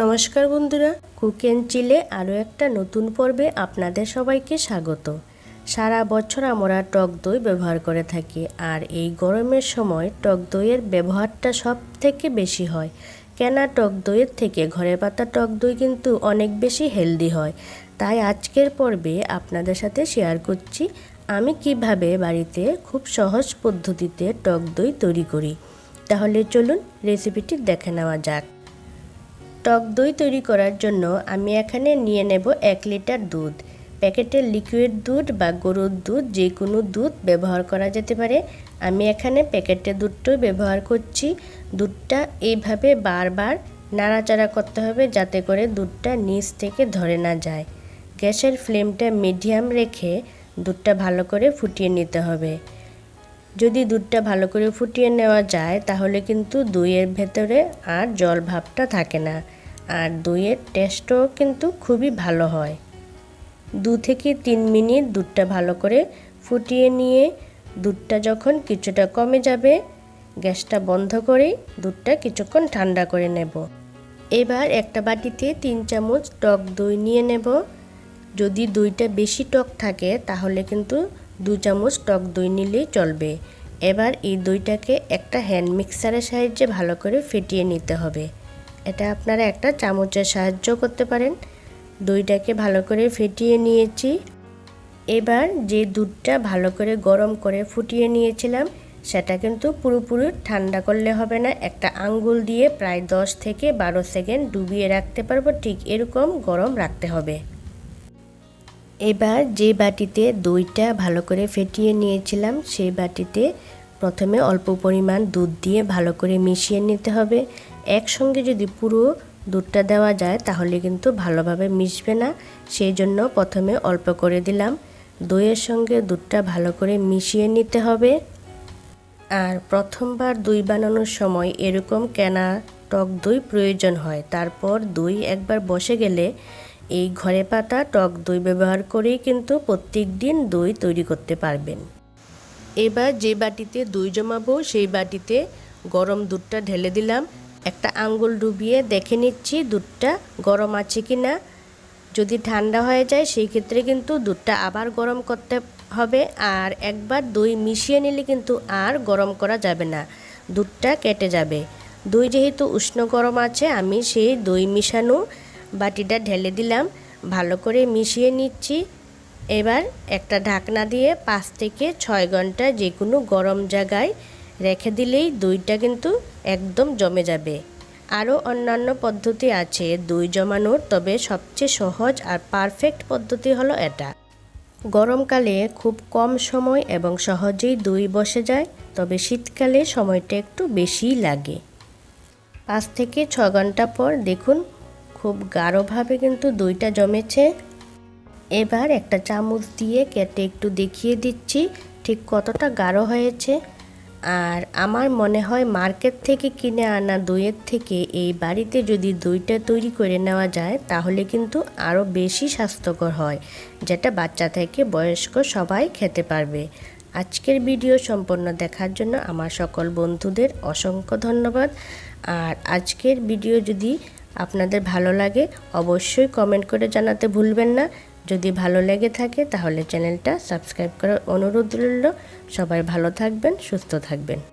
নমস্কার বন্ধুরা, cook and চিলে আরও একটা নতুন পর্বে আপনাদের সবাইকে স্বাগত। সারা বছর আমরা টক দই ব্যবহার করে থাকি আর এই গরমের সময় টক দইয়ের ব্যবহারটা সব থেকে বেশি হয়। কেনা টক দইয়ের থেকে ঘরে পাতা টক দই কিন্তু অনেক বেশি হেলদি হয়। তাই আজকের পর্বে আপনাদের সাথে শেয়ার করছি, আমি কীভাবে বাড়িতে খুব সহজ পদ্ধতিতে টক দই তৈরি করি। তাহলে চলুন রেসিপিটি দেখে নেওয়া যাক। টক দই তৈরি করার জন্য আমি এখানে নিয়ে নেব এক লিটার দুধ। প্যাকেটের লিকুইড দুধ বা গরুর দুধ যে কোনো দুধ ব্যবহার করা যেতে পারে। আমি এখানে প্যাকেটের দুধটাই ব্যবহার করছি। দুধটা এইভাবে বারবার নাড়াচাড়া করতে হবে যাতে করে দুধটা নিচ থেকে ধরে না যায়। গ্যাসের ফ্লেমটা মিডিয়াম রেখে দুধটা ভালো করে ফুটিয়ে নিতে হবে। যদি দুধটা ভালো করে ফুটিয়ে নেওয়া যায়, তাহলে কিন্তু দইয়ের ভেতরে আর জল ভাবটা থাকে না। আর দইয়ের টেস্টও কিন্তু খুবই ভালো হয়। দু থেকে তিন মিনিট দুধটা ভালো করে ফুটিয়ে নিয়ে দুধটা যখন কিছুটা কমে যাবে, গ্যাসটা বন্ধ করে দুধটা কিছুক্ষণ ঠান্ডা করে নেব। এবার একটা বাটিতে তিন চামচ টক দই নিয়ে নেব। যদি দইটা বেশি টক থাকে, তাহলে কিন্তু দু চামচ টক দই নিলেই চলবে। এবার এই দইটাকে একটা হ্যান্ড মিক্সারের সাহায্যে ভালো করে ফেটিয়ে নিতে হবে। এটা আপনারা একটা চামচের সাহায্য করতে পারেন। দইটাকে ভালো করে ফেটিয়ে নিয়েছি। এবার যে দুধটা ভালো করে গরম করে ফুটিয়ে নিয়েছিলাম, সেটা কিন্তু পুরোপুরি ঠান্ডা করলে হবে না। একটা আঙ্গুল দিয়ে প্রায় দশ থেকে বারো সেকেন্ড ডুবিয়ে রাখতে পারব, ঠিক এরকম গরম রাখতে হবে। এবার যে বাটিতে দইটা ভালো করে ফেটিয়ে নিয়েছিলাম, সেই বাটিতে প্রথমে অল্প পরিমাণ দুধ দিয়ে ভালো করে মিশিয়ে নিতে হবে। একসঙ্গে যদি পুরো দুধটা দেওয়া যায়, তাহলে কিন্তু ভালোভাবে মিশবে না। সেই জন্য প্রথমে অল্প করে দিলাম। দইয়ের সঙ্গে দুধটা ভালো করে মিশিয়ে নিতে হবে। আর প্রথমবার দই বানানোর সময় এরকম কেনা টক দই প্রয়োজন হয়। তারপর দই একবার বসে গেলে এই ঘরে পাতা, টক দই ব্যবহার করেই কিন্তু প্রত্যেক দিন দই তৈরি করতে পারবেন। এবার যে বাটিতে দই জমাবো, সেই বাটিতে গরম দুধটা ঢেলে দিলাম। একটা আঙ্গুল ডুবিয়ে দেখে নিচ্ছি দুধটা গরম আছে কি না যদি ঠান্ডা হয়ে যায়, সেই ক্ষেত্রে কিন্তু দুধটা আবার গরম করতে হবে। আর একবার দই মিশিয়ে নিলে কিন্তু আর গরম করা যাবে না, দুধটা কেটে যাবে। দই যেহেতু উষ্ণ গরম আছে, আমি সেই দই মিশানো বাটিটা ঢেলে দিলাম। ভালো করে মিশিয়ে নিচ্ছি। এবার একটা ঢাকনা দিয়ে পাঁচ থেকে ছয় ঘণ্টা যে কোনো গরম জায়গায় রেখে দিলেই দইটা কিন্তু একদম জমে যাবে। আরও অন্যান্য পদ্ধতি আছে। দই জমানোর, তবে সবচেয়ে সহজ আর পারফেক্ট পদ্ধতি হলো এটা। গরমকালে খুব কম সময় এবং সহজেই দই বসে যায়, তবে শীতকালে সময়টা একটু বেশিই লাগে। পাঁচ থেকে ছ ঘণ্টা পর দেখুন খুব গাঢ়ভাবে কিন্তু দইটা জমেছে। এবার একটা চামচ দিয়ে কেটে একটু দেখিয়ে দিচ্ছি ঠিক কতটা গাঢ় হয়েছে। আর আমার মনে হয় মার্কেট থেকে কিনে আনা দইয়ের থেকে এই বাড়িতে যদি দইটা তৈরি করে নেওয়া যায়, তাহলে কিন্তু আরও বেশি স্বাস্থ্যকর হয়, যেটা বাচ্চা থেকে বয়স্ক সবাই খেতে পারবে। আজকের ভিডিও সম্পূর্ণ দেখার জন্য আমার সকল বন্ধুদের অসংখ্য ধন্যবাদ। আর আজকের ভিডিও যদি আপনাদের ভালো লাগে, অবশ্যই কমেন্ট করে জানাতে ভুলবেন না। যদি ভালো লেগে থাকে, তাহলে চ্যানেলটা সাবস্ক্রাইব করার অনুরোধ রইল। সবাই ভালো থাকবেন, সুস্থ থাকবেন।